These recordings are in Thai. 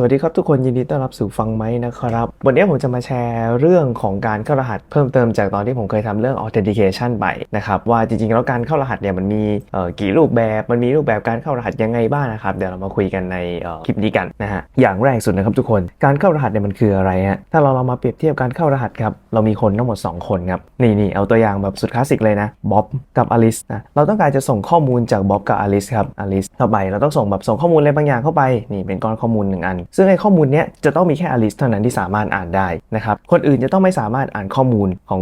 สวัสดีครับทุกคนยินดีต้อนรับสู่ฟังไหมนะครับ วันนี้ผมจะมาแชร์เรื่องของการเข้ารหัสเพิ่มเติมจากตอนที่ผมเคยทำเรื่อง authentication ไปนะครับว่าจริงๆแล้วการเข้ารหัสเนี่ยมันมีเอ่อกี่รูปแบบมันมีรูปแบบการเข้ารหัสยังไงบ้างนะครับเดี๋ยวเรามาคุยกันในคลิปนี้กันนะฮะอย่างแรกสุดนะครับทุกคนการเข้ารหัสเนี่ยมันคืออะไรฮะถ้าเราเรามาเปรียบเทียบการเข้ารหัสครับเรามีคนทั้งหมด 2 คนครับนี่นี่เอาตัวอย่างแบบสุดคลาสสิกเลยนะบ๊อบกับอลิสนะเราต้องการจะส่งข้อมูลจากบ๊อบกับอลิสครับอลิสเข้าไปเราต้องส่งแบบส่งข้อมูลอะไรบางอย่างเข้าไปนี่เป็นก้อนข้อมูลหนึ่งอันซึ่งไอ้ข้อมูลเนี้ยจะต้องมีแค่อลิสเท่านั้นที่สามารถอ่านได้นะครับ คนอื่นจะต้องไม่สามารถอ่านข้อมูลของ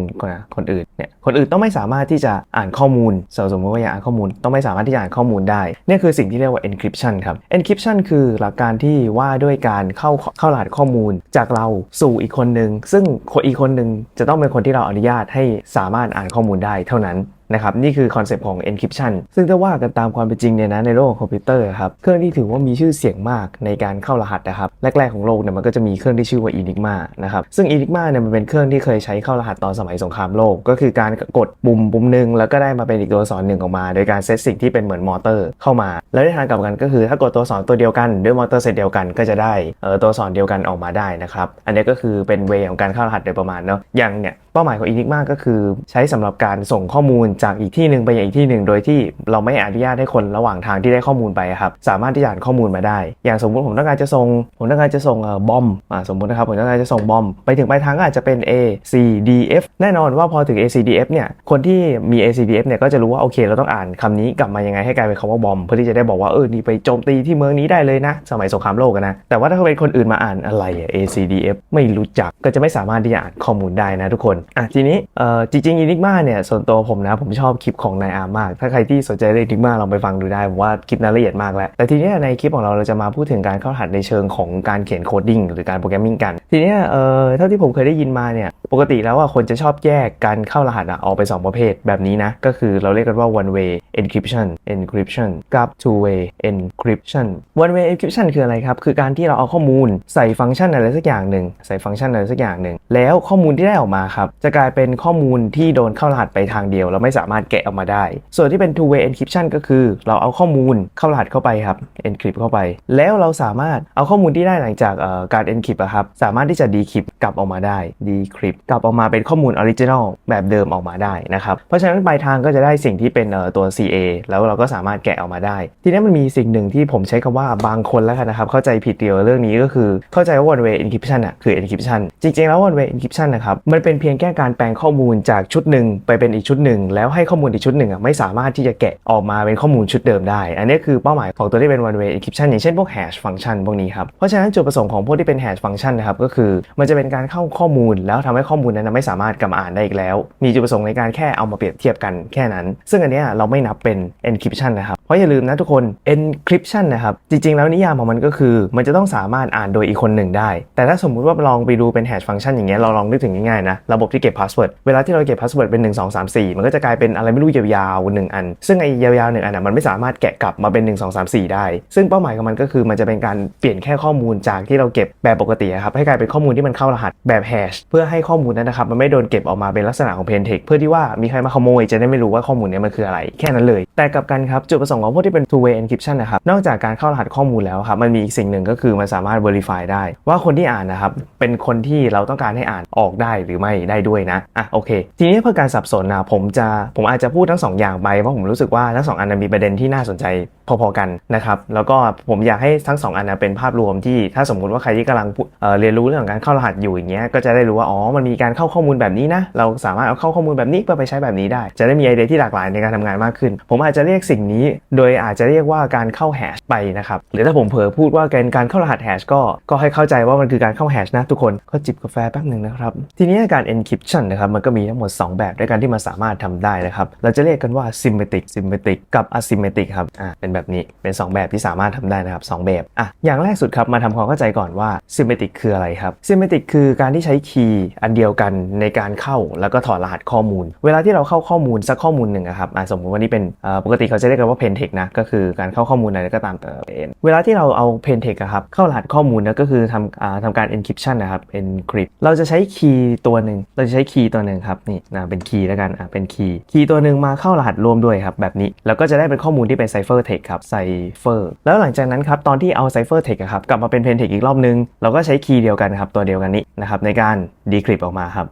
คนอื่นเนี่ย คนอื่นต้องไม่สามารถที่จะอ่านข้อมูลสมมติว่าอยากอ่านข้อมูล ต้องไม่สามารถที่จะอ่านข้อมูลได้นี่คือสิ่งที่เรียกว่า encryption ครับ encryption คือหลักการที่ว่าด้วยการเข้าเข้ารหัสข้อมูลจากเราสู่อีกคนหนึ่งซึ่งคนอีกคนหนึ่งจะต้องเป็นคนที่เราอนุญาตให้สามารถอ่านข้อมูลได้เท่านั้น นะครับนี่คือคอนเซปต์ของ encryption ซึ่งถ้าว่ากันตามความเป็นจริงเนี่ยนะในโลกของคอมพิวเตอร์ครับเครื่องที่ถือว่ามีชื่อเสียงมากในการเข้ารหัสนะครับแรกๆของโลกเนี่ยมันก็จะมีเครื่องที่ชื่อว่า Enigma นะครับซึ่ง Enigma เนี่ยมันเป็นเครื่องที่เคยใช้เข้ารหัสตอนสมัยสงครามโลก ก็คือการกดปุ่มปุ่มหนึ่งแล้วก็ได้มาเป็นอีกตัวอักษรหนึ่งออกมา โดยการเซตสิ่งที่เป็นเหมือนมอเตอร์เข้ามา แล้วในทางกลับกันก็คือถ้ากดตัวอักษรตัวเดียวกันด้วยมอเตอร์เซตเดียวกันก็จะได้เออตัวอักษรเดียวกันออกมาได้นะครับอันนี้ก็คือเป็นเวของการเข้ารหัสโดยประมาณเนาะอย่างเนี่ย เป้าหมายของ Enigma ก็คือใช้สำหรับการส่งข้อมูลจากอีกที่หนึ่งไปยังอีกที่หนึ่งโดยที่เราไม่อนุญาตให้คนระหว่างทางที่ได้ข้อมูลไปครับสามารถที่จะอ่านข้อมูลมาได้ อย่างสมมุติผมต้องการจะส่งผมต้องการจะส่งเอ่อบอมสมมุตินะครับผมต้องการจะส่งบอม ไปถึงปลายทางก็อาจจะเป็น A C D F แน่นอนว่าพอถึง A C D F เนี่ยคนที่มี A C D F เนี่ยก็จะรู้ว่าโอเคเราต้องอ่านคำนี้กลับมายังไงให้กลายเป็นคำว่าบอมเพื่อที่จะได้บอกว่าเออนี่ไปโจมตีที่เมืองนี้ได้เลยนะ สมัยสงครามโลกนะแต่ว่าถ้าเป็นคนอื่นมาอ่านอะไรอะ A C D F ไม่รู้จักก็จะไม่สามารถที่จะอ่านข้อมูลได้นะทุกคนอะทีนี้เอ่อจริงๆ Enigma เนี่ยส่วนตัวผมนะผมชอบคลิปของนายอาร์มาก ถ้าใครที่สนใจเรื่อง Enigma ลองไปฟังดูได้ผมว่าคลิปนั้นละเอียดมากแล้วแต่ทีนี้ในคลิปของเราเราจะมาพูดถึงการเข้ารหัสในเชิงของการเขียนโคดดิ้งหรือการโปรแกรมมิ่งกัน ทีนี้เอ่อเท่าที่ผมเคยได้ยินมาเนี่ยปกติแล้วอะคนจะชอบแยกการเข้ารหัสอะออกไปนสองประเภทแบบนี้นะ ก็คือเราเรียกกันว่า one way encryption encryption กับ two way encryption one way encryption คืออะไรครับ คือการที่เราเอาข้อมูลใส่ฟังก์ชันอะไรสักอย่างหนึ่งใส่ฟังก์ชันอะไรสักอย่างหนึ่งแล้วข้อมูลที่ได้ออกมาครับจะกลายเป็นข้อมูลที่โดนเข้ารหัสไปทางเดียว เราไม่สามารถแกะออกมาได้ ส่วนที่เป็น two way encryption ก็คือ เราเอาข้อมูลเข้ารหัสเข้าไปครับ encrypt เข้าไป แล้วเราสามารถเอาข้อมูลที่ได้หลังจากการ encrypt อะครับ สามารถที่จะ decrypt กลับออกมาได้ decrypt กลับออกมาเป็นข้อมูล original แบบเดิมออกมาได้นะครับ เพราะฉะนั้นปลายทางก็จะได้สิ่งที่เป็นตัว CA แล้วเราก็สามารถแกะออกมาได้ ทีนี้มันมีสิ่งหนึ่งที่ผมใช้คำว่าบางคนแล้วกันนะครับ เข้าใจผิดเกี่ยวกับเรื่องนี้ก็คือเข้าใจว่า one way encryption อะคือ encryption จริงๆแล้ว one way encryption นะครับมันเป็นเพียงแค่การแปลงข้อมูลจากชุดหนึ่งไปเป็นอีกชุดหนึ่ง แล้วให้ข้อมูลอีกชุดหนึ่งอะไม่สามารถที่จะแกะออกมาเป็นข้อมูลชุดเดิมได้ อันนี้คือเป้าหมายของตัวที่เป็น one way encryption อย่างเช่นพวก hash function พวกนี้ครับเพราะฉะนั้นจุดประสงค์ของพวกที่เป็น hash function นะครับก็คือมันจะเป็นการเข้าข้อมูล แล้วทำให้ข้อมูลนั้นไม่สามารถกลับมาอ่านได้อีกแล้ว มีจุดประสงค์ในการแค่เอามาเปรียบเทียบกันแค่นั้น ซึ่งอันนี้เราไม่นับเป็น encryption นะครับเพราะอย่าลืมนะทุกคน encryption นะครับจริงๆ แล้วนิยามของมันก็คือ มันจะต้องสามารถอ่านโดยอีกคนหนึ่งได้ แต่ถ้าสมมุติว่าลองไปดูเป็น hash function อย่างเงี้ยเราลองนึกถึงง่ายๆนะระบบที่เก็บพาสเวิร์ดเวลาที่เราเก็บพาสเวิร์ดเป็น 1 2 3 4 มันก็จะกลายเป็นอะไรไม่รู้ยาวๆหนึ่งอัน ซึ่งไอ้ยาวๆหนึ่งอันน่ะมันไม่สามารถแกะกลับมาเป็น 1 2 3 4 ได้ ซึ่งเป้าหมายของมันก็คือมันจะเป็นการเปลี่ยนแค่ข้อมูลจากที่เราเก็บแบบปกติครับให้กลายเป็นข้อมูลที่มันเข้ารหัสแบบแฮชเพื่อให้ข้อมูลนั้นนะครับมันไม่โดนเก็บออกมาเป็นลักษณะของเพนเทคเพื่อที่ว่ามีใครมาขโมยจะได้ไม่รู้ว่าข้อมูลนี้มันคืออะไร แค่นั้นเลย แต่กับกันครับจุดประสงค์ของพวกที่เป็น two way encryption นะครับนอกจากการเข้ารหัสข้อมูลแล้วครับมันมีอีกสิ่งหนึ่งก็คือมันสามารถ verify ได้ ว่าคนที่อ่านนะครับเป็นคนที่เราต้องการให้อ่านออกได้หรือไม่ได้ด้วยนะอะโอเค ทีนี้เพื่อการสับสนนะผมจะผมอาจจะพูดทั้งสองอย่างไปเพราะผมรู้สึกว่าทั้งสองอันนมีประเด็นที่น่าสนใจ พอๆกันนะครับแล้วก็ผมอยากให้ทั้งสองอันนะเป็นภาพรวมที่ถ้าสมมุติว่าใครที่กำลังเเรียนรู้เรื่องของการเข้ารหัสอยู่อย่างเงี้ยก็จะได้รู้ว่าอ๋อมันมีการเข้าข้อมูลแบบนี้นะเราสามารถเอาเข้าข้อมูลแบบนี้เพื่อไปใช้แบบนี้ได้ จะได้มีไอเดียที่หลากหลายในการทำงานมากขึ้น ผมอาจจะเรียกสิ่งนี้ โดยอาจจะเรียกว่าการเข้าแฮชไปนะครับหรือถ้าผมเผลอพูดว่าการการเข้ารหัสแฮชก็ก็ให้เข้าใจว่ามันคือการเข้าแฮชนะทุกคนก็จิบกาแฟแป๊บหนึ่งนะครับทีนี้การ encryption นะครับมันก็มีทั้งหมด 2 แบบด้วยกันที่มันสามารถทำได้นะครับเราจะเรียกกันว่า symmetric symmetric กับ asymmetric ครับอ่าเป็นแบบนี้เป็น 2 แบบที่สามารถทำได้นะครับ 2 แบบอะอย่างแรกสุดครับมาทำความเข้าใจก่อนว่า symmetric คืออะไรครับ symmetric คือการที่ใช้คีย์อันเดียวกันในการเข้าแล้วก็ถอดรหัสข้อมูล เวลาที่เราเข้าข้อมูลสักข้อมูลหนึ่งครับสมมติว่านี่เป็นปกติเขาจะเรียกกันว่า plain text นะก็คือการเข้าข้อมูลอะไรก็ตามแต่เป็นเวลาที่เราเอา plain text ครับเข้ารหัสข้อมูลนะก็คือทำอทำการ encryption นะครับ encrypt เราจะใช้คีย์ตัวหนึ่งเราจะใช้คีย์ตัวหนึ่งครับนี่นะเป็นคีย์แล้วกันอะเป็นคีย์คีย์ตัวหนึ่งมาเข้ารหัสรวมด้วยครับแบบนี้แล้วก็จะได้เป็นข้อมูลที่เป็น cipher text ครับไซเฟอร์แล้วหลังจากนั้นครับตอนที่เอาไซเฟอร์เทคครับกลับมาเป็น Plain Text อีกรอบนึง เราก็ใช้คีย์เดียวกันครับตัวเดียวกันนี้นะครับในการ decrypt ออกมาครับ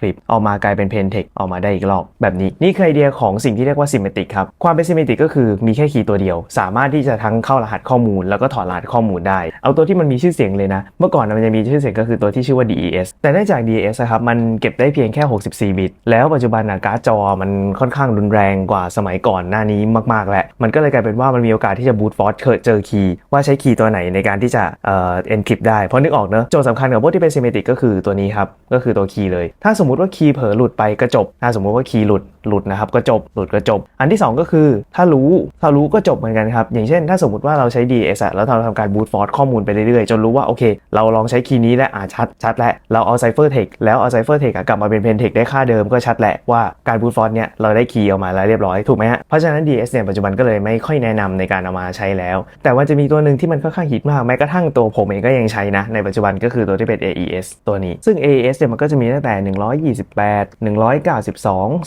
decrypt ออกมากลายเป็น Plain Text ออกมาได้อีกรอบ แบบนี้นี่คือไอเดียของสิ่งที่เรียกว่า Symmetric ครับ ความเป็น Symmetric ก็คือมีแค่คีย์ตัวเดียว สามารถที่จะทั้งเข้ารหัสข้อมูล แล้วก็ถอดรหัสข้อมูลได้ เอาตัวที่มันมีชื่อเสียงเลยนะ เมื่อก่อนมันจะมีชื่อเสียงก็คือตัวที่ชื่อว่า DES แต่เนื่องจาก DES ครับมันเก็บได้เพียงแค่ 64 บิต แล้วปัจจุบันอะการ์ดจอมันค่อนข้างรุนแรงกว่าสมัยก่อนหน้านี้มากๆแหล้วมันก็เลยกลายเป็นว่ามันมีโอกาสที่จะบูตฟอร์ e เจอคีย์ว่าใช้คีย์ตัวไหนในการที่จะเอ่อ encrypt ได้เพราะนึกออกเนอะโจทย์สำคัญกับพวกที่เป็น symmetric ก็คือตัวนี้ครับก็คือตัวคีย์เลยถ้าสมมมติว่าคีย์เผลอหลุดไปก็จบถ้าสมมุติว่าคีย์หลุดหลุดนะครับก็จบหลุดก็จบ อันที่ 2 ก็คือ ถ้ารู้ถ้ารู้ก็จบเหมือนกันครับ อย่างเช่น ถ้าสมมติว่าเราใช้ DS อะแล้วเราทำการบูตฟอร์ e ข้อมูลไปเรื่อยๆ จนรู้ว่าโอเค เราลองใช้คีย์นี้และอ่าชัดชัดแล้วเราเอา Cipher Text แล้วเอา Cipher Text อะกลับมาเป็น Plain Text ได้ค่าเดิมก็ชัดแหละว่าการบูตฟอร์ e เนี่ยเราได้คีย์ออกมาแล้วเรียบร้อยถูกไหมฮะเพราะฉะนั้น DS เนี่ยปัจจุบันก็เลยไม่ค่อยแนะนำในการเอามาใช้แล้ว แต่ว่าจะมีตัวหนึ่งที่มันค่อนข้างฮิตมากแม้กระทั่งตัวผมเองก็ยังใช้นะในปัจจุบันก็คือตัวที่เป็น AES ตัวนี้ซึ่ง AES เนี่ยมันก็จะมีตั้งแต่ 128 192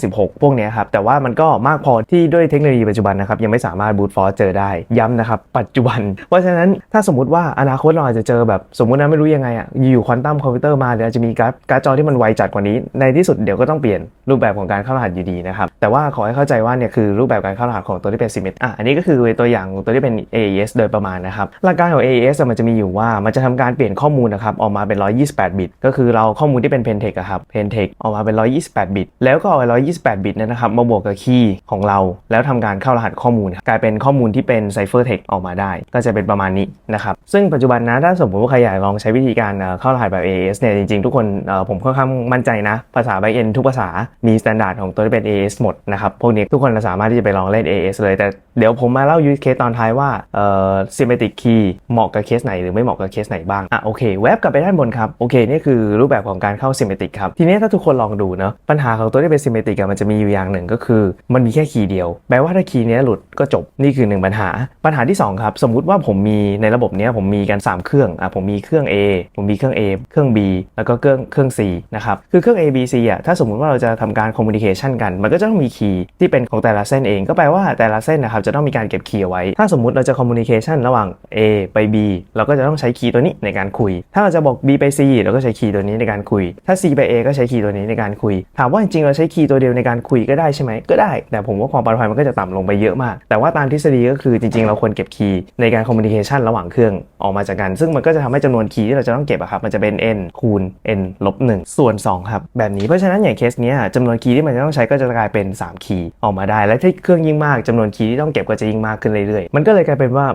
256 พวกนี้ครับ แต่ว่ามันก็มากพอที่ด้วยเทคโนโลยีปัจจุบันนะครับ ยังไม่สามารถบูตฟอร์เจอได้ย้ำนะครับ ปัจจุบัน เพราะฉะนั้นถ้าสมมติว่าอนาคตเราอาจจะเจอแบบสมมตินะไม่รู้ยังไงอะอยู่ควอนตัมคอมพิวเตอร์มาเดี๋ยวจะมีการ์ดการ์ดจอที่มันไวจัดกว่านี้ ในที่สุดเดี๋ยวก็ต้องเปลี่ยนรูปแบบของการเข้ารหัสอยู่ดีนะครับแต่ว่าขอให้เข้าใจว่าเนี่ยคือรูปแบบการเข้ารหัสของตัวที่เป็น Symmet อะอันนี้ก็คือตัวอย่างตัวที่เป็น AES โดยประมาณนะครับหลักการของ AES มันจะมีอยู่ว่ามันจะทำการเปลี่ยนข้อมูลนะครับออกมาเป็น 128 บิต ก็คือเราข้อมูลที่เป็น Pentext อะครับ Pentext ออกมาเป็น 128 บิต แล้วก็เอา128 บิตเนยนะครับมาบวกกับคีย์ของเรา แล้วทำการเข้ารหัสข้อมูล กลายเป็นข้อมูลที่เป็น Cipher Text ออกมาได้ ก็จะเป็นประมาณนี้นะครับซึ่งปัจจุบันนะถ้าสมมติว่าใครอยากลองใช้วิธีการเข้ารหัสแบบ AES เนี่ยจริงๆ ทุกคนผมค่อนข้างมั่นใจนะ ภาษา backend ทุกภาษามีมาตรฐานของตัวที่เป็น AES หมดนะครับพวกนี้ทุกคนสามารถที่จะไปลองเล่น AES เลย แต่เดี๋ยวผมมาเล่า use case ตอนท้ายว่าเอ่อ symmetric key เหมาะกับเคสไหนหรือไม่เหมาะกับเคสไหนบ้างอะโอเคแวบกลับไปด้านบนครับโอเคนี่คือรูปแบบของการเข้า symmetric ครับทีนี้ถ้าทุกคนลองดูเนาะปัญหาของตัวที่เป็น symmetric อะมันจะมีอยู่อย่างหนึ่งก็คือ มันมีแค่คีย์เดียว แปลว่าถ้าคีย์นี้หลุดก็จบนี่คือหนึ่งปัญหา ปัญหาที่สองครับ สมมุติว่าผมมีในระบบเนี้ยผมมีกัน 3 เครื่องอะผมมีเครื่อง A ผมมีเครื่อง A เครื่อง B แล้วก็เครื่องเครื่อง C นะครับคือเครื่อง A B C อะถ้าสมมุติว่าเราจะทำการ communication กัน มันก็จะต้องมีคีย์ที่เป็นของแต่ละเส้นเอง ก็แปลว่าแต่ละเส้นนะครับจะต้องมีการเก็บคีย์เอาไว้ ถ้าสมมุติเราจะ communication ระหว่าง A ไป B เราก็จะต้องใช้คีย์ตัวนี้ในการคุย ถ้าเราจะบอก B ไป C เราก็ใช้คีย์ตัวนี้ในการคุย ถ้า C ไป A ก็ใช้คีย์ตัวนี้ในการคุย ถามว่าจริงๆเราใช้คีย์ตัวเดียวในการคุยก็ได้ใช่ไหมก็ได้ แต่ผมว่าความปลอดภัยมันก็จะต่ำลงไปเยอะมาก แต่ว่าตามทฤษฎีก็คือจริงๆ เราควรเก็บคีย์ในการ communication ระหว่างเครื่องออกมาจากกัน ซึ่งมันก็จะทำให้จำนวนคีย์ที่เราจะต้องเก็บอะครับ มันจะเป็น n คูณ n ลบ1ส่วน 2 ครับ แบบนี้เพราะฉะนั้นอย่างเคสเนี้ยจำนวนคีย์ที่มันจะต้องใช้ก็จะกลายเป็น 3 คีย์ออกมาได้ และถ้าเครื่องยิ่งมากจำนวนคีย์ที่ต้องเก็บก็จะยิ่งมากขึ้นเรื่อยๆมันก็เลยกลายเป็นว่า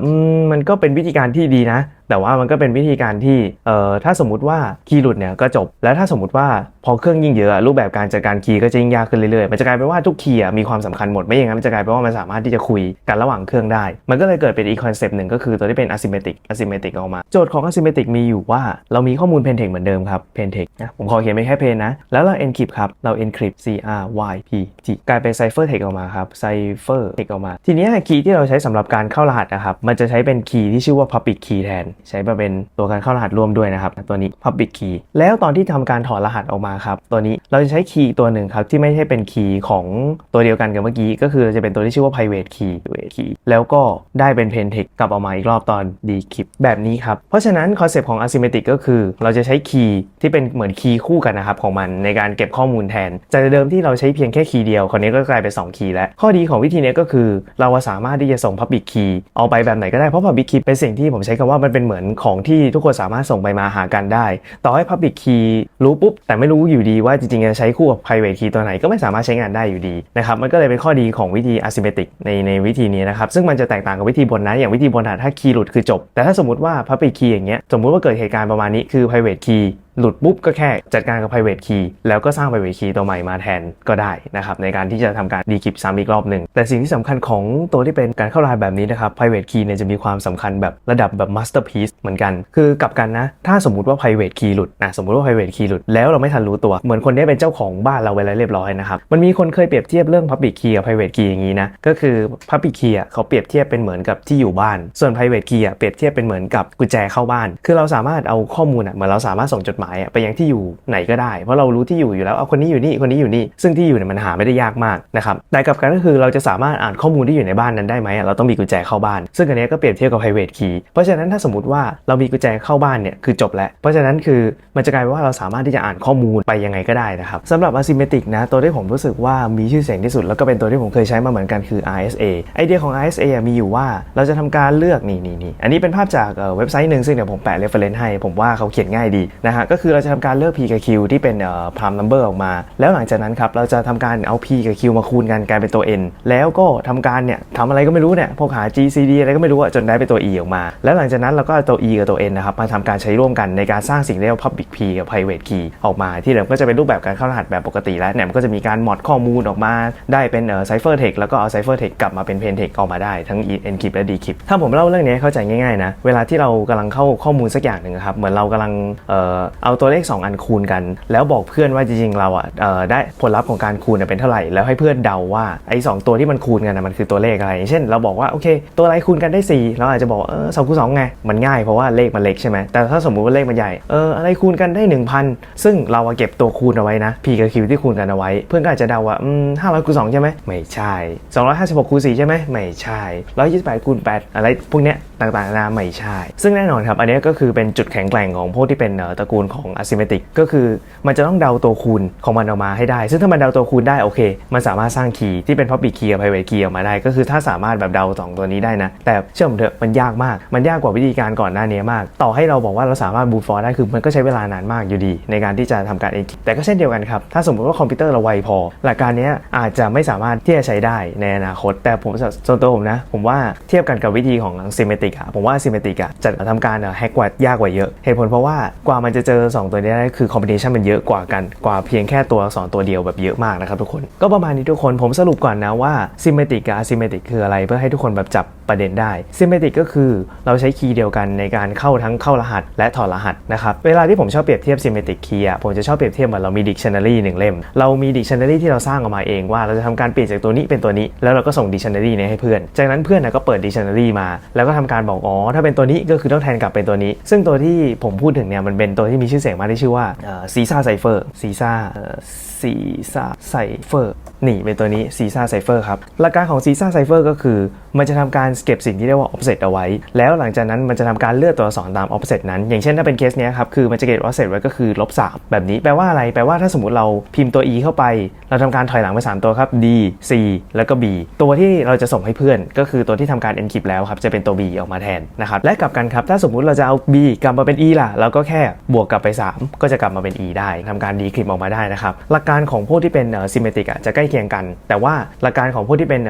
มันก็เป็นวิธีการที่ดีนะ แต่ว่ามันก็เป็นวิธีการที่เอ่อถ้าสมมุติว่าคีย์หลุดเนี่ยก็จบ แล้วถ้าสมมติว่าพอเครื่องยิ่งเยอะรูปแบบการจัดการคีย์ก็จะยิ่งยากขึ้นเรื่อยๆมันจะกลายเป็นว่าทุกคีย์มีความสำคัญหมดไม่อย่างนั้นมันจะกลายเป็นว่ามันสามารถที่จะคุยกันระหว่างเครื่องได้ มันก็เลยเกิดเป็นอีกคอนเซปต์หนึ่งก็คือตัวที่เป็น asymmetric asymmetric ออกมา โจทย์ของ asymmetric มีอยู่ว่าเรามีข้อมูล plaintext เหมือนเดิมครับ plaintext นะผมขอเขียนไปแค่ plain นะแล้วเรา encrypt ครับเรา encrypt c r y p t กลายเป็น cipher text ออกมาครับ cipher text ออกมา ทีนี้คีย์ที่เราใช้สำหรับการเข้ารหัสนะครับมันจะใช้เป็นคีย์ที่ชื่อว่า public key แทนใช้มาเป็นตัวการเข้ารหัสร่วมด้วยนะครับตัวนี้ public key แล้วตอนที่ทำการถอดรหัสออกมาครับตัวนี้เราจะใช้คีย์ตัวหนึ่งครับที่ไม่ใช่เป็นคีย์ของตัวเดียวกันกับเมื่อกี้ ก็คือจะเป็นตัวที่ชื่อว่า private key private key แล้วก็ได้เป็น plain text กลับออกมาอีกรอบตอน decrypt แบบนี้ครับ เพราะฉะนั้นคอนเซปต์ของ asymmetric ก็คือ เราจะใช้คีย์ที่เป็นเหมือนคีย์คู่กันนะครับของมันในการเก็บข้อมูลแทน จากเดิมที่เราใช้เพียงแค่คีย์เดียวคราวนี้ก็กลายเป็น2คีย์แล้วข้อดีของวิธีนี้ก็คือ เราสามารถที่จะส่ง public key เอาไปแบบไหนก็ได้เพราะ public key เป็นสิ่งที่ผมใช้คำว่ามันเป็นเหมือนของที่ทุกคนสามารถส่งไปมาหากันได้ ต่อให้ public key รู้ปุ๊บ แต่ไม่รู้อยู่ดีว่าจริงๆ จะใช้คู่กับ private key ตัวไหนก็ไม่สามารถใช้งานได้อยู่ดีนะครับมันก็เลยเป็นข้อดีของวิธี asymmetric ในในวิธีนี้นะครับซึ่งมันจะแตกต่างกับวิธีบนนะอย่างวิธีบนถ้าคีย์หลุดคือจบ แต่ถ้าสมมติว่า public key อย่างเงี้ยสมมติว่าเกิดเหตุการณ์ประมาณนี้คือ private key หลุดปุ๊บก็แค่จัดการกับ private key แล้วก็สร้าง private key ตัวใหม่มาแทนก็ได้นะครับในการที่จะทำการ decrypt ซ้ำอีกรอบหนึ่ง แต่สิ่งที่สำคัญของตัวที่เป็นการเข้ารหัสแบบนี้นะครับ private key เนี่ยจะมีความสำคัญแบบระดับแบบ masterpiece เหมือนกัน คือกลับกันนะ ถ้าสมมติว่า private key หลุดนะสมมติว่า private key หลุดแล้วเราไม่ทันรู้ตัว เหมือนคนนี้เป็นเจ้าของบ้านเราไว้แล้วเรียบร้อยนะครับมันมีคนเคยเปรียบเทียบเรื่อง public key กับ private key อย่างนี้นะก็คือ public key อะเขาเปรียบเทียบเป็นเหมือนกับที่อยู่บ้าน ส่วน private key อะเปรียบเทียบเป็นเหมือนกับกุญแจเข้าบ้าน คือเราสามารถเอาข้อมูลอะเหมือนเราสามารถส่งจดหมายายไปยังที่อยู่ไหนก็ได้ เพราะเรารู้ที่อยู่อยู่แล้วเอาคนนี้อยู่นี่คนนี้อยู่นี่ซึ่งที่อยู่เนี่ยมันหาไม่ได้ยากมากนะครับแต่กับกันก็คือเราจะสามารถอ่านข้อมูลที่อยู่ในบ้านนั้นได้ไหมเราต้องมีกุญแจเข้าบ้าน ซึ่งอันนี้ก็เปรียบเทียบกับ private key เพราะฉะนั้นถ้าสมมติว่าเรามีกุญแจเข้าบ้านเนี่ยคือจบแล้ว เพราะฉะนั้นคือมันจะกลายเป็นว่าเราสามารถที่จะอ่านข้อมูลไปยังไงก็ได้นะครับสำหรับ asymmetric นะตัวที่ผมรู้สึกว่ามีชื่อเสียงที่สุด แล้วก็เป็นตัวที่ผมเคยใช้มาเหมือนกันคือ RSA ไอเดียของ RSA มีอยู่ว่าเราจะทำการเลือกนี่นี่นี่อันนี้เป็นภาพจากเอ่อเว็บไซต์หนึ่งซึ่งเดี๋ยวผมแปะ reference ให้ ผมว่าเขาเขียนง่ายดีนะฮะก็คือเราจะทำการเลือก p กับ q ที่เป็นเอ่อ prime number ออกมา แล้วหลังจากนั้นครับเราจะทำการเอา p กับ q มาคูณกันกลายเป็นตัว n แล้วก็ทำการเนี่ยทำอะไรก็ไม่รู้เนี่ยพวกหา gcd อะไรก็ไม่รู้จนได้เป็นตัว e ออกมา แล้วหลังจากนั้นเราก็เอาตัว e กับตัว n นะครับมาทำการใช้ร่วมกันในการสร้างสิ่งเรียกว่า public key กับ private key ออกมา ที่เหลือก็จะเป็นรูปแบบการเข้ารหัสแบบปกติแล้วเนี่ยมันก็จะมีการมอดข้อมูลออกมา ได้เป็นเอ่อ cipher text แล้วก็เอา cipher text กลับมาเป็น plain text ออกมาได้ทั้ง encrypt และ decrypt ถ้าผมเล่าเรื่องนี้เข้าใจง่ายๆนะเวลาที่เรากำลังเข้าข้อมูลสักอย่างหนึ่งครับเหมือนเรากำลังเอ่อเอาตัวเลข 2 อันคูณกัน แล้วบอกเพื่อนว่าจริงๆเราอะได้ผลลัพธ์ของการคูณเป็นเท่าไหร่ แล้วให้เพื่อนเดาว่าไอ้สองตัวที่มันคูณกันนะมันคือตัวเลขอะไร เช่นเราบอกว่าโอเค ตัวอะไรคูณกันได้ 4 เราอาจจะบอกเออสองคูณสองไง มันง่ายเพราะว่าเลขมันเล็กใช่ไหมแต่ถ้าสมมุติว่าเลขมันใหญ่เอออะไรคูณกันได้ 1000 ซึ่งเราเก็บตัวคูณเอาไว้นะ p กับ q ที่คูณกันเอาไว้ เพื่อนก็อาจจะเดาว่าอืม500คูณ2ใช่ไหมไม่ใช่256คูณ4ใช่ไหมไม่ใช่128คูณ8อะไรพวกเนี้ย ต่างๆนานาไม่ใช่ ซึ่งแน่นอนครับอันนี้ก็คือเป็นจุดแข็งแกร่งของพวกที่เป็นตระกูลของ asymmetric ก็คือมันจะต้องเดาตัวคูณของมันออกมาให้ได้ ซึ่งถ้ามันเดาตัวคูณได้โอเค มันสามารถสร้างคีย์ที่เป็น public key กับ private key ออกมาได้ ก็คือถ้าสามารถแบบเดาสองตัวนี้ได้นะ แต่เชื่อผมเถอะมันยากมาก มันยากกว่าวิธีการก่อนหน้านี้มาก ต่อให้เราบอกว่าเราสามารถ brute force ได้คือมันก็ใช้เวลานานมากอยู่ดี ในการที่จะทำการ encrypt แต่ก็เช่นเดียวกันครับถ้าสมมติว่าคอมพิวเตอร์เราไวพอ หลักการนี้อาจจะไม่สามารถที่จะใช้ได้ในอนาคต แต่ผมส่วนตัวผมนะ ผมว่าเทียบกันกับวิธีของ symmetric อะผมว่า symmetric อะจะทำการแฮกกว่ายากกว่าเยอะ เหตุผลเพราะว่ากว่ามันจะเจอ 2 ตัวนี้ได้คือ combination มันเยอะกว่ากันกว่าเพียงแค่ตัวอักษรตัวเดียวแบบเยอะมากนะครับทุกคน ก็ประมาณนี้ทุกคนผมสรุปก่อนนะว่า symmetric กับ asymmetric คืออะไรเพื่อให้ทุกคนแบบจับประเด็นได้ symmetric ก็คือเราใช้คีย์เดียวกันในการเข้าทั้งเข้ารหัส และถอดรหัสนะครับเวลาที่ผมชอบเปรียบเทียบ symmetric key อะผมจะชอบเปรียบเทียบเหมือนเรามี dictionary หนึ่งเล่มเรามี dictionary ที่เราสร้างออกมาเองว่าเราจะทำการเปลี่ยนจากตัวนี้เป็นตัวนี้ แล้วเราก็ส่ง dictionary นี้ให้เพื่อนจากนั้นเพื่อนนะก็เปิด dictionary มาแล้วก็ทำการบอกอ๋อถ้าเป็นตัวนี้ก็คือต้องแทนกลับเป็นตัวนี้ ซึ่งตัวที่ผมพูดถึงเนี่ยมันเป็นตัวที่มีชื่อเสียงมากที่ชื่อว่าซีซ่าไซเฟอร์ซีซ่าซีซ่าไซเฟอร์นี่เป็นตัวนี้ซีซ่าไซเฟอร์ครับหลักการของซีซ่าไซเฟอร์ก็คือ มันจะทำการเก็บสิ่งที่เรียกว่า offset เอาไว้ แล้วหลังจากนั้นมันจะทำการเลือกตัวอักษรตาม offset นั้น อย่างเช่นถ้าเป็นเคสเนี้ยครับคือมันจะเก็บ offset ไว้ก็คือลบ3แบบนี้แปลว่าอะไร แปลว่าถ้าสมมติเราพิมพ์ตัว e เข้าไป เราทำการถอยหลังไป 3 ตัวครับ d c แล้วก็ b ตัวที่เราจะส่งให้เพื่อน ก็คือตัวที่ทำการ encrypt แล้วครับจะเป็นตัว b ออกมาแทนนะครับและกลับกันครับถ้าสมมุติเราจะเอา b กลับมาเป็น e ล่ะเราก็แค่บวกกลับไป 3 ก็จะกลับมาเป็น e ได้ทำการ decrypt ออกมาได้นะครับหลักการของพวกที่เป็น symmetric อะจะใกล้เคียงกัน แต่ว่าหลักการของพวกที่เป็น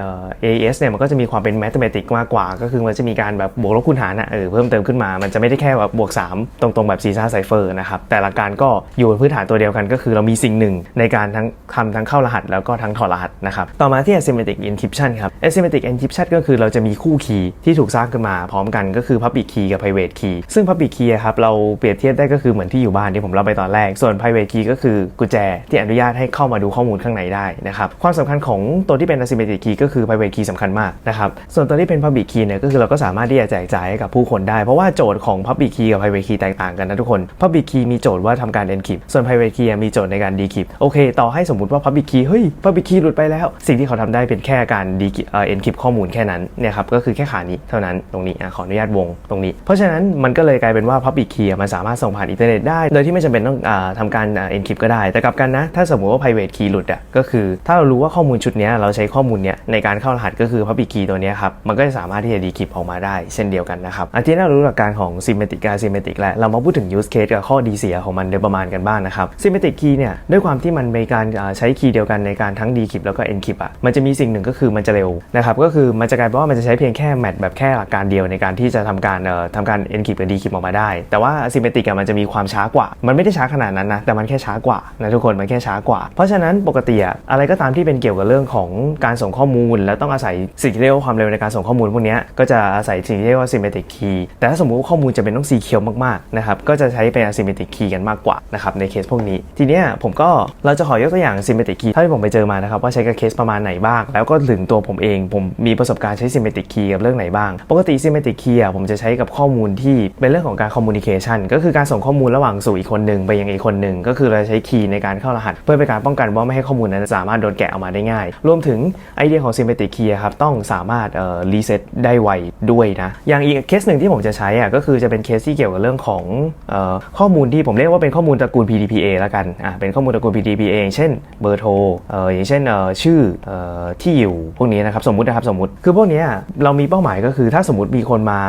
AES เนี่ยมันก็จะมีความเป็น mathematics มากกว่า ก็คือมันจะมีการแบบบวกลบคูณหารนะเออเพิ่มเติมขึ้นมา มันจะไม่ได้แค่แบบบวก 3 ตรงๆแบบซีซ่าไซเฟอร์นะครับแต่หลักการก็อยู่บนพื้นฐานตัวเดียวกัน ก็คือเรามีสิ่งหนึ่งในการทั้งทำทั้งเข้ารหัส แล้วก็ทั้งถอดรหัสนะครับต่อมาที่ asymmetric encryption ครับ asymmetric encryption ก็คือเราจะมีคู่คีย์ที่ถูกสร้างขึ้นมาพร้อมกันก็คือ public key กับ private key ซึ่ง public key ครับเราเปรียบเทียบได้ก็คือเหมือนที่อยู่บ้านที่ผมเล่าไปตอนแรก ส่วน private key ก็คือกุญแจที่อนุญาตให้เข้ามาดูข้อมูลข้างในได้นะครับความสำคัญของตัวที่เป็น asymmetric key ก็คือ private key สำคัญมากนะครับส่วนตัวที่เป็น public key เนี่ยก็คือเราก็สามารถที่จะแจกจ่ายให้กับผู้คนได้ เพราะว่าโจทย์ของ public key กับ private key แตกต่างกันนะทุกคน public key มีโจทย์ว่าทำการ encrypt ส่วน private key มีโจทย์ในการ decrypt โอเค ต่อให้สมมติว่า public key เฮ้ย public key หลุดไปแล้ว สิ่งที่เขาทำได้เป็นแค่การ decrypt เอ่อ encrypt ข้อมูลแค่นั้นเนี่ยครับก็คือแค่ขานี้เท่านั้นตรงนี้อะขออนุญาตวงตรงนี้ เพราะฉะนั้นมันก็เลยกลายเป็นว่า public key มันสามารถส่งผ่านอินเทอร์เน็ตได้ โดยที่ไม่จำเป็นต้องอทำการอ่า encrypt ก็ได้ แต่กลับกันนะ ถ้าสมมติว่า private key หลุดอะก็คือ ถ้าเรารู้ว่าข้อมูลชุดนี้เราใช้ข้อมูลเนี้ยในการเข้ารหัสก็คือ public key ตัวนี้ครับมันก็จะสามารถที่จะ decrypt ออกมาได้ เช่นเดียวกันนะครับอันที่น่ารู้หลักการของ symmetric กับ symmetric แล้วเรามาพูดถึง use case กับข้อดีเสียของมันโดยประมาณกันบ้างนะครับ symmetric key เนี่ยด้วยความที่มันมีการใช้คีย์เดียวกันในการทั้ง decrypt แล้วก็ encrypt อะมันจะมีสิ่งหนึ่งก็คือมันจะเร็วนะครับก็คือมันจะกลายเป็นว่ามันจะใช้เพียงแค่แมทแบบแค่หลักการเดียวในการที่จะทำการเอ่อทำการ encrypt กับ decrypt ออกมาได้ แต่ว่า symmetric มันจะมีความช้ากว่า มันไม่ได้ช้าขนาดนั้นนะแต่มันแค่ช้ากว่านะทุกคนมันแค่ช้ากว่า เพราะฉะนั้นปกติอะอะไรก็ตามที่เป็นเกี่ยวกับเรื่องของการส่งข้อมูล แล้วต้องอาศัยสิ่งที่เรียกว่าความเร็วในการส่งข้อมูลพวกนี้ก็จะอาศัยสิ่งที่เรียกว่า symmetric key แต่ถ้าสมมุติว่าข้อมูลจะเป็นต้อง secure มากๆนะครับก็จะใช้เป็น asymmetric key กันมากกว่านะครับในเคสพวกนี้ ทีเนี้ยผมก็เราจะขอยกตัวอย่าง symmetric key เท่าที่ผมไปเจอมานะครับว่าใช้กับเคสประมาณไหนบ้าง แล้วก็ถึงตัวผมเองผมมีประสบการณ์ใช้ symmetric key กับเรื่องไหนบ้าง ปกติ symmetric key ผมจะใช้กับข้อมูลที่เป็นเรื่องของการ communication ก็คือการส่งข้อมูลระหว่างสู่อีกคนหนึ่งไปยังอีกคนหนึ่งก็คือเราใช้คีย์ในการเข้ารหัส เพื่อเป็นการป้องกันว่าไม่ให้ข้อมูลนั้นสามารถโดนแกะออกมาได้ง่าย รวมถึงไอเดียของ symmetric key ครับต้องสามารถเอ่อรีเซ็ตได้ไวด้วยนะอย่างอีกเคสหนึ่งที่ผมจะใช้อะก็คือจะเป็นเคสที่เกี่ยวกับเรื่องของเอ่อข้อมูลที่ผมเรียกว่าเป็นข้อมูลตระกูล PDPA แล้วกันอะเป็นข้อมูลตระกูล PDPA อย่างเช่นเบอร์โทรเอ่ออย่างเช่นเอ่อชื่อเอ่อที่อยู่พวกนี้นะครับสมมุตินะครับสมมุติคือพวกนี้เรามีเป้าหมายก็คือถ้าสมมติมีคนมา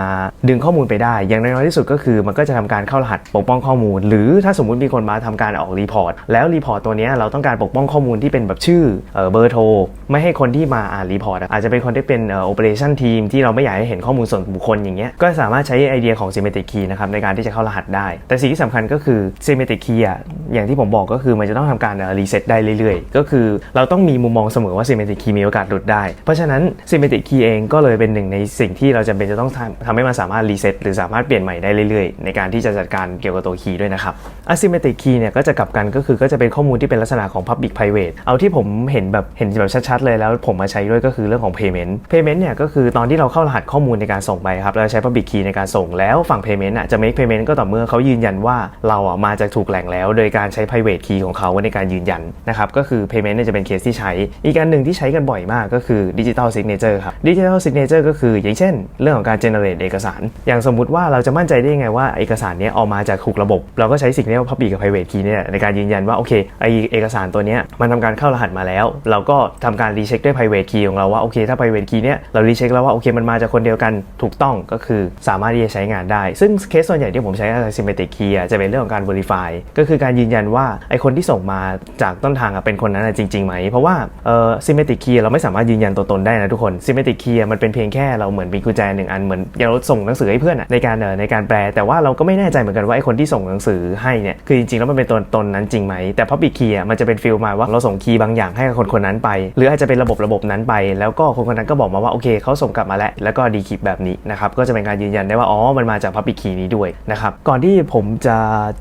ดึงข้อมูลไปได้ อย่างน้อยที่สุดก็คือมันก็จะทำการเข้ารหัสปกป้องข้อมูล หรือถ้าสมมติมีคนมาทำการออกรีพอร์ตแล้วรีพอร์ตตัวนี้เราต้องการปกป้องข้อมูลที่เป็นแบบชื่อเออเบอร์โทรไม่ให้คนที่มาอ่านรีพอร์ตอาจจะเป็นคนที่เป็นเอ่อ operation team ที่เราไม่อยากให้เห็นข้อมูลส่วนบุคคลอย่างเงี้ยก็สามารถใช้ไอเดียของ symmetric key นะครับในการที่จะเข้ารหัสได้ แต่สิ่งที่สำคัญก็คือ symmetric key อะอย่างที่ผมบอกก็คือมันจะต้องทำการรีเซ็ตได้เรื่อยๆ ก็คือเราต้องมีมุมมองเสมอว่า symmetric key มีโอกาสหลุดได้ เพราะฉะนั้น symmetric key เองก็เลยเป็นหนึ่งในสิ่งที่เราจำเป็นจะต้องทำทำให้มันสามารถรีเซ็ตหรือสามารถเปลี่ยนใหม่ได้เรื่อยๆ ในการที่จะจัดการเกี่ยวกับตัว key ด้วยนะครับ asymmetric key เนี่ยก็จะกลับกันก็คือก็จะเป็นข้อมูลที่เป็นลักษณะของ public private เอาที่ผมเห็นแบบเห็นแบบชัดๆเลยแล้วผมมาใช้ด้วยก็คือเรื่องของ payment payment เนี่ยก็คือตอนที่เราเข้ารหัสข้อมูลในการส่งไปครับเราใช้ public key ในการส่งแล้วฝั่ง payment อะจะ make payment ก็ต่อเมื่อเขายืนยันว่าเราอะมาจากถูกแหล่งแล้ว โดยการใช้ private key ของเขาในการยืนยันนะครับก็คือ payment เนี่ยจะเป็นเคสที่ใช้ อีกอันหนึ่งที่ใช้กันบ่อยมากก็คือ digital signature ครับ digital signature ก็คืออย่างเช่น เรื่องของการ generate เอกสาร อย่างสมมุติว่าเราจะมั่นใจได้ยังไงว่าเอกสารนี้ออกมาจากถูกระบบ เราก็ใช้สิ่งที่เรียกว่า public กับ private key เนี่ยในการยืนยันว่าโอเคไอเอกสารตัวนี้มันทำการเข้ารหัสมาแล้ว เราก็ทำการรีเช็คด้วย private key ของเราว่าโอเคถ้า private key เนี้ยเรารีเช็คแล้วว่าโอเคมันมาจากคนเดียวกันถูกต้องก็คือสามารถที่จะใช้งานได้ ซึ่งเคสส่วนใหญ่ที่ผมใช้ asymmetric key จะเป็นเรื่องของการ verify ก็คือการยืนยันว่าไอคนที่ส่งมาจากต้นทางเป็นคนนั้นจริงๆไหม เพราะว่าเอ่อ symmetric key เราไม่สามารถยืนยันตัวตนได้นะทุกคน symmetric key มันเป็นเพียงแค่เราเหมือนมีกุญแจหนึ่งอันเหมือนอย่างเราส่งหนังสือให้เพื่อนอะในการในการแปล แต่ว่าเราก็ไม่แน่ใจเหมือนกันว่าไอคนที่ส่งหนังสือให้เนี่ยคือจริงๆแล้วมันเป็นตัวตนนั้นจริงไหมแต่ public key อะมันจะเป็นฟีลมาว่าเราส่งคีย์บางอย่างให้กับคนคนนั้นไป หรืออาจจะเป็นระบบระบบนั้นไป แล้วก็คนคนนั้นก็บอกมาว่าโอเคเขาส่งกลับมาแล้วแล้วก็ดีคลิปแบบนี้นะครับก็จะเป็นการยืนยันได้ว่าอ๋อมันมาจาก public key นี้ด้วยนะครับก่อนที่ผมจะ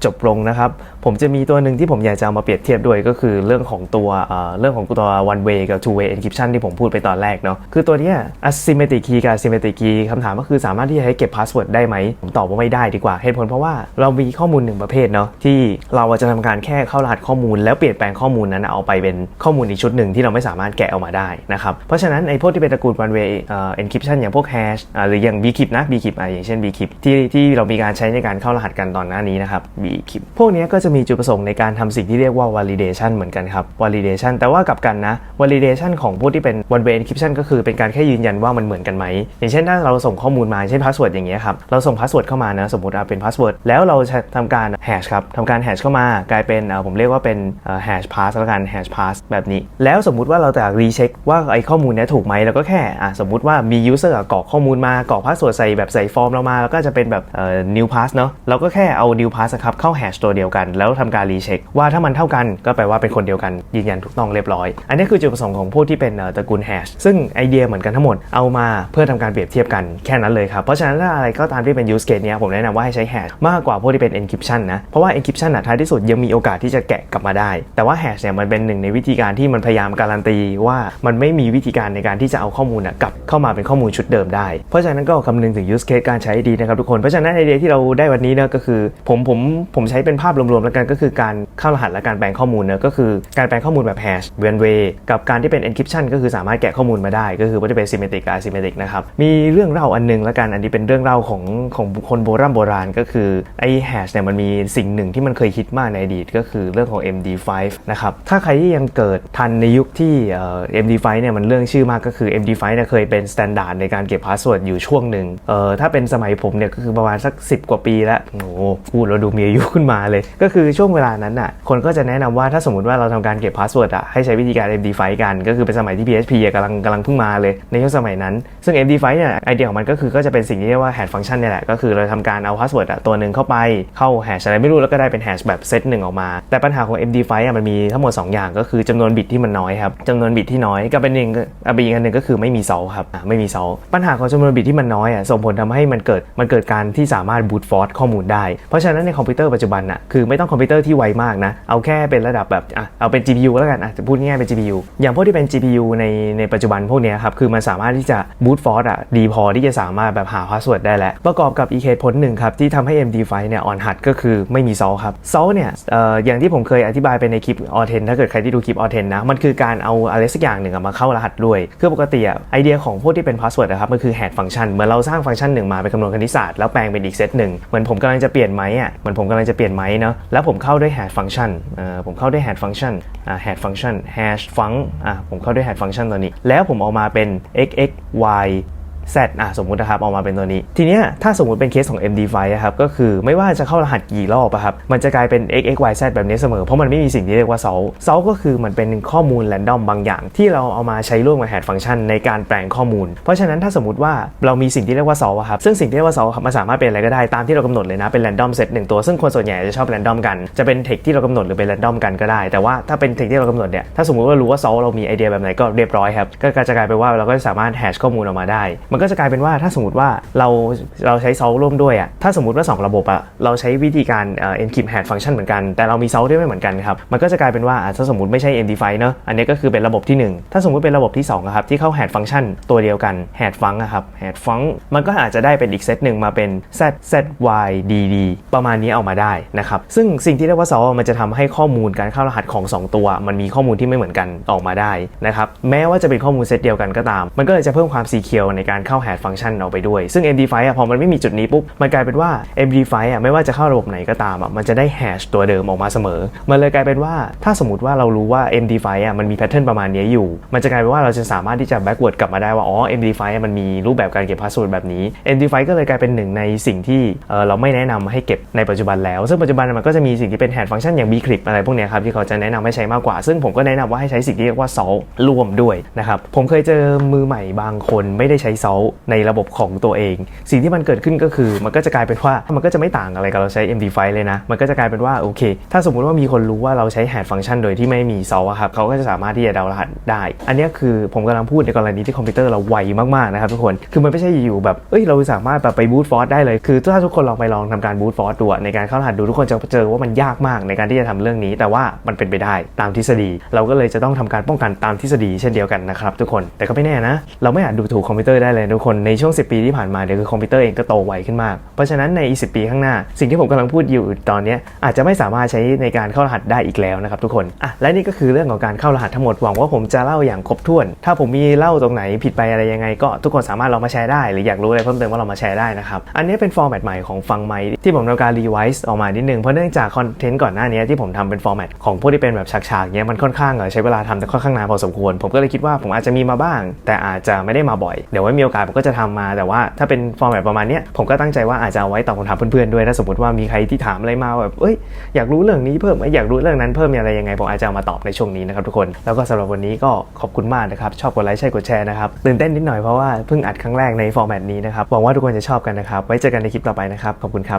จบลงนะครับ ผมจะมีตัวหนึ่งที่ผมอยากจะเอามาเปรียบเทียบด้วยก็คือเรื่องของตัวเรื่องของตัว one way กับ two way encryption ที่ผมพูดไปตอนแรกเนาะคือตัวนี้ asymmetric key กับ symmetric key คำถามก็คือสามารถที่จะให้เก็บ password ได้ไหม ผมตอบว่าไม่ได้ดีกว่าเหตุผลเพราะว่าเรามีข้อมูลหนึ่งประเภทเนาะที่เราจะทำการแค่เข้ารหัสข้อมูล แล้วเปลี่ยนแปลงข้อมูลนั้นเอาไปเป็นข้อมูลอีกชุดหนึ่งที่เราไม่สามารถแกะออกมาได้นะครับเพราะฉะนั้นไอ้พวกที่เป็นตระกูล one way encryption อย่างพวก hash หรืออย่าง bkip นะ bkip อะอย่างเช่น bkip ที่ที่เรามีการใช้ในการเข้ารหัสกันตอนหน้านี้นะครับ bkip พวกนี้ก็จะมีีจุดประสงค์ในการทำสิ่งที่เรียกว่า validation เหมือนกันครับ validation แต่ว่ากับกันนะ validation ของพวกที่เป็น one way encryption ก็คือเป็นการแค่ยืนยันว่ามันเหมือนกันไหมอย่างเช่นถ้าเราส่งข้อมูลมาเช่น password อย่างเงี้ยครับเราส่ง password เข้ามานะสมมติอะเป็น password แล้วเราจะทำการ hash ครับทำการ hash เข้ามากลายเป็นเอ่อผมเรียกว่าเป็น hash pass แล้วกัน hash pass แบบนี้ แล้วสมมุติว่าเราจะรีเช็คว่าไอ้ข้อมูลเนี้ยถูกไหมเราก็แค่สมมุติว่ามี user อะกรอกข้อมูลมากรอก password ใส่แบบใส่ฟอร์มเรามาแล้วก็จะเป็นแบบ new pass เนาะเราก็แค่เอา new pass ครับเข้า hash ตัวเดียวกันแล้วทำการรีเช็คว่าถ้ามันเท่ากันก็แปลว่าเป็นคนเดียวกันยืนยันถูกต้องเรียบร้อย อันนี้คือจุดประสงค์ของพวกที่เป็นตระกูล hash ซึ่งไอเดียเหมือนกันทั้งหมดเอามาเพื่อทำการเปรียบเทียบกันแค่นั้นเลยครับ เพราะฉะนั้นถ้าอะไรก็ตามที่เป็น use case เนี้ยผมแนะนำว่าให้ใช้ hash มากกว่าพวกที่เป็น encryption นะ เพราะว่า encryption อะท้ายที่สุดยังมีโอกาสที่จะแกะกลับมาได้ แต่ว่า hash เนี่ยมันเป็นหนึ่งในวิธีการที่มันพยายามการันตีว่ามันไม่มีวิธีการในการที่จะเอาข้อมูลอะกลับเข้ามาเป็นข้อมูลชุดเดิมได้ เพราะฉะนั้นก็คำนึงถึง use case การใช้ดีนะครับทุกคน เพราะฉะนั้นไอเดียที่เราได้วันนี้นะก็คือผมผมผมใช้เป็นภาพรวมๆแล้วกันก็คือการเข้ารหัสและการแปลงข้อมูลเนอะก็คือการแปลงข้อมูลแบบ hash one way กับการที่เป็น encryption ก็คือสามารถแกะข้อมูลมาได้ ก็คือว่าจะเป็น symmetric กับ asymmetric นะครับมีเรื่องเล่าอันหนึงแล้วกันอันนี้เป็นเรื่องเล่าของของคคลโบราณโบราณก็คือไอ้ hash เนี่ยมันมีสิ่งหนึ่งที่มันเคยฮิตมากในอดีตก็คือเรื่องของ MD5 นะครับถ้าใครที่ยังเกิดทันในยุคที่เอ่อ MD5 เนี่ยมันเรื่องชื่อมากก็คือ MD5 เนี่ยเคยเป็น standard ในการเก็บ password อยู่ช่วงหนึ่งเอ่อถ้าเป็นสมัยผมเนี่ยก็คือประมาณสัก 10 กว่าปีแล้วโอ้โหพูดแล้วดูมีอายุขึ้นมาเลยก็คือคือช่วงเวลานั้นน่ะคนก็จะแนะนำว่าถ้าสมมติว่าเราทำการเก็บพาสเวิร์ดอะให้ใช้วิธีการ MD5 กัน ก็คือเป็นสมัยที่ PHP กำลังกำลังเพิ่งมาเลยในช่วงสมัยนั้น ซึ่ง MD5 เนี่ยไอเดียของมันก็คือก็จะเป็นสิ่งที่เรียกว่า hash function เนี่ยแหละก็คือเราทำการเอาพาสเวิร์ดอะตัวหนึ่งเข้าไปเข้า hash อะไรไม่รู้แล้วก็ได้เป็น hash แบบเซตหนึ่งออกมา แต่ปัญหาของ MD5 อะมันมีทั้งหมด 2 อย่างก็คือจำนวนบิตที่มันน้อยครับจำนวนบิตที่น้อยก็เป็นหนึ่งอะอีกอันหนึ่งก็คือไม่มีเซาครับไม่มีเซาปัญหาของจำนวนบิตที่มันน้อยอะส่งผลทำให้มันเกิดมันเกิดการที่สามารถ brute force ข้อมูลได้เพราะฉะนั้นในคอมพิวเตอร์ปัจจุบันน่ะคือไม่ต้องคอมพิวเตอร์ที่ไวมากนะ เอาแค่เป็นระดับแบบอะเอาเป็น GPU แล้วกันอะจะพูดง่ายเป็น GPU อย่างพวกที่เป็น GPU ในในปัจจุบันพวกนี้ครับคือมันสามารถที่จะ brute force อะดีพอที่จะสามารถแบบหาพาสเวิร์ดได้แล้ว ประกอบกับอีกเหตุผลหนึ่งครับที่ทำให้ MD5 เนี่ยอ่อนหัดก็คือไม่มี Salt ครับ Salt เนี่ยเอ่ออย่างที่ผมเคยอธิบายไปในคลิป a u t 10ถ้าเกิดใครที่ดูคลิป a u t 10นะมันคือการเอาอะไรสักอย่างหนึ่งมาเข้ารหัสด้วยคือปกติอะไอเดียของพวกที่เป็นพาสเวิร์ดนะครับมันคือ hash function เหมือนเราสร้างฟังก์ชันหนึ่งมาเป็นคำนวณคณิตศาสตร์แล้วแปลงเป็นอีกเซตหนึ่งเหมือนผมกำลังจะเปลี่ยนไม้อะเหมือนผมกำลังจะเปลี่ยนไม้เนาะแแล้วผมเข้าด้วย hash function ผมเข้าด้วย hash function hash function hash func ผมเข้าด้วย hash function ตัวนี้ แล้วผมออกมาเป็น x x y z อะสมมุตินะครับออกมาเป็นตัวนี้ ทีเนี้ยถ้าสมมุติเป็นเคสของ MD5 อะครับก็คือไม่ว่าจะเข้ารหัสกี่รอบอะครับมันจะกลายเป็น x x y z แบบนี้เสมอ เพราะมันไม่มีสิ่งที่เรียกว่า sol sol ก็คือมันเป็นข้อมูลแรนดอมบางอย่าง ที่เราเอามาใช้ร่วมกับ hash function ในการแปลงข้อมูล เพราะฉะนั้นถ้าสมมติว่าเรามีสิ่งที่เรียกว่า sol อะครับซึ่งสิ่งที่เรียกว่า sol ครับมันสามารถเป็นอะไรก็ได้ตามที่เรากำหนดเลยนะเป็น random set หนึ่งตัวซึ่งคนส่วนใหญ่จะชอบ random กันจะเป็น text ที่เรากำหนดหรือเป็น random กันก็ได้แต่ว่าถ้าเป็น text ที่เรากำหนดเนี่ยถ้าสมมติว่ารู้ว่า sol เรามีไอเดียแบบไหนก็เรียบร้อยครับก็จะกลายเป็นว่าเราก็สามารถ hash ข้อมูลออกมาได้มันก็จะกลายเป็นว่าถ้าสมมติว่าเราเราใช้ sol ร่วมด้วยอะถ้าสมมติว่า 2 ระบบอะเราใช้วิธีการเอ่อ encrypt hash function เหมือนกัน แต่เรามี sol ด้วยไม่เหมือนกันครับ มันก็จะกลายเป็นว่าถ้าสมมติไม่ใช่ MD5 เนอะอันนี้ก็คือเป็นระบบที่ 1 ถ้าสมมติเป็นระบบที่2อะครับที่เข้า hash function ตัวเดียวกัน hash func อะครับ hash func มันก็อาจจะได้เป็นอีกเซตหนึ่งมาเป็น z z y d d ประมาณนี้เอามาได้นะครับซึ่งสิ่งที่เรียกว่า sol มันจะทำให้ข้อมูลการเข้ารหัสของ 2 ตัว มันมีข้อมูลที่ไม่เหมือนกันออกมาได้นะครับแม้ว่าจะเป็นข้อมูลเซตเดียวกันก็ตาม มันก็เลยจะเพิ่มความ secure ในการเข้า hash function เอาไปด้วย ซึ่ง MD5 อะพอมันไม่มีจุดนี้ปุ๊บ มันกลายเป็นว่า MD5 อะไม่ว่าจะเข้าระบบไหนก็ตามอะมันจะได้ hash ตัวเดิมออกมาเสมอ มันเลยกลายเป็นว่าถ้าสมมติว่าเรารู้ว่า MD5 อะมันมีแพทเทิร์นประมาณนี้อยู่ มันจะกลายเป็นว่าเราจะสามารถที่จะ backward กลับมาได้ว่าอ๋อ MD5 อะมันมีรูปแบบการเก็บพาสเวิร์ดแบบนี้ MD5 ก็เลยกลายเป็นหนึ่งในสิ่งที่เออเราไม่แนะนำให้เก็บในปัจจุบันแล้ว ซึ่งปัจจุบันมันก็จะมีสิ่งที่เป็น hash function อย่าง bcrypt อะไรพวกนี้ครับที่เขาจะแนะนำให้ใช้มากกว่า ซึ่งผมก็แนะนำว่าให้ใช้สิ่งที่เรียกว่า salt ร่วมด้วยนะครับผมเคยเจอมือใหม่บางคนไม่ได้ใช้ salt ในระบบของตัวเอง สิ่งที่มันเกิดขึ้นก็คือมันก็จะกลายเป็นว่ามันก็จะไม่ต่างอะไรกับเราใช้ MD5 เลยนะ มันก็จะกลายเป็นว่าโอเค ถ้าสมมุติว่ามีคนรู้ว่าเราใช้ hash function โดยที่ไม่มี salt อะครับเขาก็จะสามารถที่จะเดารหัสได้ อันนี้คือผมกำลังพูดในกรณีที่คอมพิวเตอร์เราไวมากๆนะครับทุกคนคือมันไม่ใช่อยู่แบบเอ้ยเราสามารถแบบไปบูตฟอร์สได้เลยคือถ้าทุกคนลองไปลองทำการบูตฟอร์สดูในการเข้ารหัสดูทุกคนจะเจอว่ามันยากมากในการที่จะทำเรื่องนี้ แต่ว่ามันเป็นไปได้ตามทฤษฎี เราก็เลยจะต้องทำการป้องกันตามทฤษฎีเช่นเดียวกันนะครับทุกคนแต่ก็ไม่แน่นะ เราไม่อาจดูถูกคอมพิวเตอร์ได้เลยทุกคนในช่วง 10 ปีที่ผ่านมาเดี๋ยวคือคอมพิวเตอร์เองก็โตไวขึ้นมาก เพราะฉะนั้นในอีก10 ปีข้างหน้า สิ่งที่ผมกำลังพูดอยู่ตอนนี้อาจจะไม่สามารถใช้ในการเข้ารหัสได้อีกแล้วนะครับทุกคนอะและนี่ก็คือเรื่องของการเข้ารหัสทั้งหมดหวังว่าผมจะเล่าอย่างครบถ้วน ถ้าผมมีเล่าตรงไหนผิดไปอะไรยังไง ก็ทุกคนสามารถลองมาแชร์ได้ หรืออยากรู้อะไรเพิ่มเติมก็ลองมาแชร์ได้นะครับอันนี้เป็นฟอร์แมตใหม่ของฟังไมที่ผมทำการรีไวซ์ออกมานิดนึงเพราะเนื่องจากคอนเทนต์ก่อนหน้านี้ที่ผมทำเป็นฟอร์แมตของพวกที่เป็นแบบฉากๆเนี้ยมันค่อนข้างใช้เวลาทำแต่ค่อนข้างนานพอสมควร ผมก็เลยคิดว่าผมอาจจะมีมาบ้าง แต่อาจจะไม่ได้มาบ่อยเดี๋ยวไว้มีโอกาสผมก็จะทำมาแต่ว่าถ้าเป็นฟอร์แมตประมาณนี้ผมก็ตั้งใจว่าอาจจะเอาไว้ตอบคำถามเพื่อนๆด้วยถ้าสมมติว่ามีใครที่ถามอะไรมาแบบเอ้ยอยากรู้เรื่องนี้เพิ่มอยากรู้เรื่องนั้นเพิ่มอะไรยังไงผมอาจจะเอามาตอบในช่วงนี้นะครับทุกคนแล้วก็สำหรับวันนี้ก็ขอบคุณมากนะครับชอบกดไลค์ใช่กดแชร์นะครับตื่นเต้นนิดหน่อยเพราะว่าเพิ่งอัดครั้งแรกในฟอร์แมตนี้นะครับหวังว่าทุกคนจะชอบกันนะครับไว้เจอกันในคลิปต่อไปนะครับขอบคุณครับ